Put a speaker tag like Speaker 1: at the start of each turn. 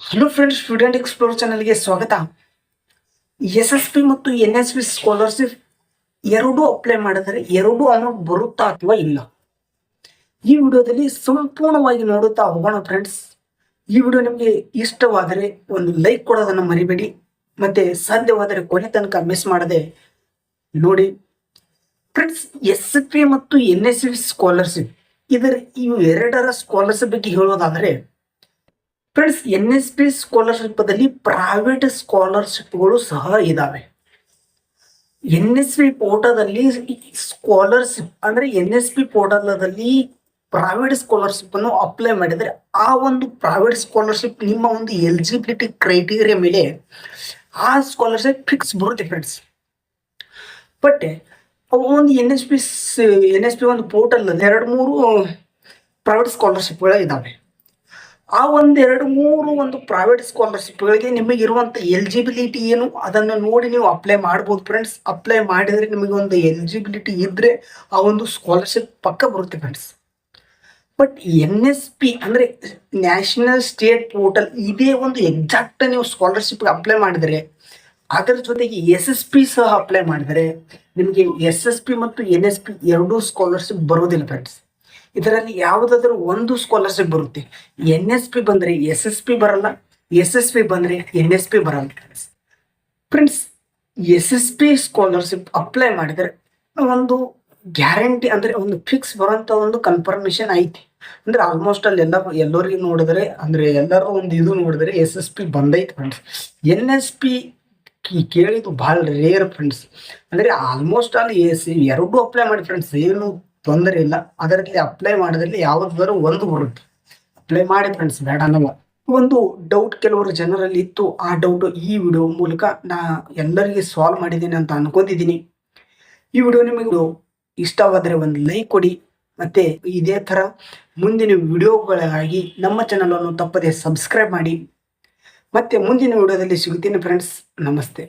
Speaker 1: Hello friends student explore ಚಾನಲ್ಗೆ ಸ್ವಾಗತ. S S P ಮತ್ತು ಎನ್ ಎಸ್ ಪಿ ಸ್ಕಾಲರ್ಶಿಪ್ ಎರಡೂ ಅಪ್ಲೈ ಮಾಡಿದರೆ ಎರಡೂ ಅಮೌಂಟ್ ಬರುತ್ತಾ ಅಥವಾ ಇಲ್ಲ? ಈ ವಿಡಿಯೋದಲ್ಲಿ ಸಂಪೂರ್ಣವಾಗಿ ನೋಡುತ್ತಾ ಹೋಗೋಣ ಫ್ರೆಂಡ್ಸ್ ಈ ವಿಡಿಯೋ ನಿಮಗೆ ಇಷ್ಟವಾದರೆ ಒಂದು ಲೈಕ್ ಕೊಡೋದನ್ನು ಮರಿಬೇಡಿ. ಮತ್ತೆ ಸಾಧ್ಯವಾದರೆ ಕೊನೆ ತನಕ ಮಿಸ್ ಮಾಡದೆ ನೋಡಿ. ಫ್ರೆಂಡ್ಸ್ ಎಸ್ ಪಿ ಮತ್ತು ಎನ್ ಎಸ್ ಪಿ ಸ್ಕಾಲರ್ಶಿಪ್ ಇದರ ಇವು ಎರಡರ ಸ್ಕಾಲರ್ಶಿಪ್ ಬಗ್ಗೆ ಹೇಳೋದಾದರೆ friends N S P scholarship ದಲ್ಲಿ ಪ್ರೈವೇಟ್ ಸ್ಕಾಲರ್ಶಿಪ್ಗಳು ಸಹ ಇದ್ದಾವೆ ಎನ್ ಎಸ್ ಪಿ ಪೋರ್ಟಲಲ್ಲಿ ಸ್ಕಾಲರ್ಶಿಪ್ ಅಂದ್ರೆ ಎನ್ ಎಸ್ ಪಿ ಪೋರ್ಟಲದಲ್ಲಿ ಪ್ರೈವೇಟ್ ಸ್ಕಾಲರ್ಶಿಪ್ ಅನ್ನು ಅಪ್ಲೈ ಮಾಡಿದರೆ ಆ ಒಂದು ಪ್ರೈವೇಟ್ ಸ್ಕಾಲರ್ಶಿಪ್ ನಿಮ್ಮ ಒಂದು ಎಲಿಜಿಬಿಲಿಟಿ ಕ್ರೈಟೀರಿಯಾ ಮೇಲೆ ಆ ಸ್ಕಾಲರ್ಶಿಪ್ ಫಿಕ್ಸ್ ಬರುತ್ತೆ ಫ್ರೆಂಡ್ಸ್ ಬಟ್ ಒಂದು N S P N S P ಒಂದು ಪೋರ್ಟಲ್ ಎರಡು ಮೂರು ಪ್ರೈವೇಟ್ ಸ್ಕಾಲರ್ಶಿಪ್ಗಳು ಇದಾವೆ. ಆ ಒಂದು ಎರಡು ಮೂರು ಒಂದು ಪ್ರೈವೇಟ್ ಸ್ಕಾಲರ್ಶಿಪ್ಗಳಿಗೆ ನಿಮಗೆ ಇರುವಂಥ ಎಲಿಜಿಬಿಲಿಟಿ ಏನು, ಅದನ್ನು ನೋಡಿ ನೀವು ಅಪ್ಲೈ ಮಾಡ್ಬೋದು ಫ್ರೆಂಡ್ಸ್ ಅಪ್ಲೈ ಮಾಡಿದರೆ ನಿಮಗೆ ಒಂದು ಎಲಿಜಿಬಿಲಿಟಿ ಇದ್ದರೆ ಆ ಒಂದು ಸ್ಕಾಲರ್ಶಿಪ್ ಪಕ್ಕ ಬರುತ್ತೆ friends but N S P ಅಂದರೆ ನ್ಯಾಷನಲ್ ಸ್ಟೇಟ್ ಪೋರ್ಟಲ್ ಇದೇ ಒಂದು ಎಕ್ಸಾಕ್ಟ್ ನೀವು ಸ್ಕಾಲರ್ಶಿಪ್ಗೆ ಅಪ್ಲೈ ಮಾಡಿದರೆ, ಅದರ ಜೊತೆಗೆ ಎಸ್ ಎಸ್ ಪಿ ಸಹ ಅಪ್ಲೈ ಮಾಡಿದರೆ ನಿಮಗೆ ಎಸ್ ಎಸ್ ಪಿ ಮತ್ತು ಎನ್ ಎಸ್ ಪಿ ಎರಡೂ ಸ್ಕಾಲರ್ಶಿಪ್ ಬರೋದಿಲ್ಲ ಫ್ರೆಂಡ್ಸ್ ಇದರಲ್ಲಿ ಯಾವುದಾದ್ರೂ ಒಂದು ಸ್ಕಾಲರ್ಶಿಪ್ ಬರುತ್ತೆ. ಎನ್ ಎಸ್ ಪಿ ಬಂದರೆ ಎಸ್ ಎಸ್ ಪಿ ಬರಲ್ಲ ಎಸ್ ಎಸ್ ಪಿ ಬಂದರೆ ಎನ್ ಎಸ್ ಪಿ ಬರಲ್ಲ. Friends S S P scholarship apply ಮಾಡಿದರೆ ಒಂದು ಗ್ಯಾರಂಟಿ ಅಂದರೆ ಒಂದು ಫಿಕ್ಸ್ ಬರೋಂಥ ಒಂದು ಕನ್ಫರ್ಮೇಷನ್ ಐತಿ. ಅಂದ್ರೆ ಆಲ್ಮೋಸ್ಟ್ ಅಲ್ಲಿ ಎಲ್ಲ ಎಲ್ಲರಿಗೂ ನೋಡಿದ್ರೆ, ಅಂದ್ರೆ ಎಲ್ಲರೂ ಒಂದು ಇದು ನೋಡಿದ್ರೆ ಎಸ್ ಎಸ್ ಪಿ ಬಂದೈತೆ ಫ್ರೆಂಡ್ಸ್ ಎನ್ ಎಸ್ ಪಿ ಕೇಳಿದ್ದು ಭಾಳ ರೇರ್ ಫ್ರೆಂಡ್ಸ್ ಅಂದ್ರೆ ಆಲ್ಮೋಸ್ಟ್ ಅಲ್ಲಿ ಎಸ್ ಎರಡೂ ಅಪ್ಲೈ ಮಾಡಿ ಫ್ರೆಂಡ್ಸ್ ಏನು ತೊಂದರೆ ಇಲ್ಲ. ಅದರಲ್ಲಿ ಅಪ್ಲೈ ಮಾಡೋದ್ರಲ್ಲಿ ಯಾವ್ದಾದ್ರು ಒಂದು ಬರುತ್ತೆ. ಅಪ್ಲೈ ಮಾಡಿ ಫ್ರೆಂಡ್ಸ್ ಬೇಡ ಅನ್ನಲ್ಲ. ಒಂದು ಡೌಟ್ ಕೆಲವರು ಜನರಲ್ಲಿ ಇತ್ತು. ಆ ಡೌಟ್ ಈ ವಿಡಿಯೋ ಮೂಲಕ ನಾ ಎಲ್ಲರಿಗೆ ಸಾಲ್ವ್ ಮಾಡಿದ್ದೀನಿ ಅಂತ ಅನ್ಕೊಂಡಿದ್ದೀನಿ. ಈ ವಿಡಿಯೋ ನಿಮಗೆ ಇಷ್ಟವಾದರೆ ಒಂದು ಲೈಕ್ ಕೊಡಿ. ಮತ್ತೆ ಇದೇ ಥರ ಮುಂದಿನ ವಿಡಿಯೋಗಳಿಗಾಗಿ ನಮ್ಮ ಚಾನಲನ್ನು ತಪ್ಪದೆ ಸಬ್ಸ್ಕ್ರೈಬ್ ಮಾಡಿ. ಮತ್ತೆ ಮುಂದಿನ ವಿಡಿಯೋದಲ್ಲಿ ಸಿಗುತ್ತೀನಿ ಫ್ರೆಂಡ್ಸ್ ನಮಸ್ತೆ.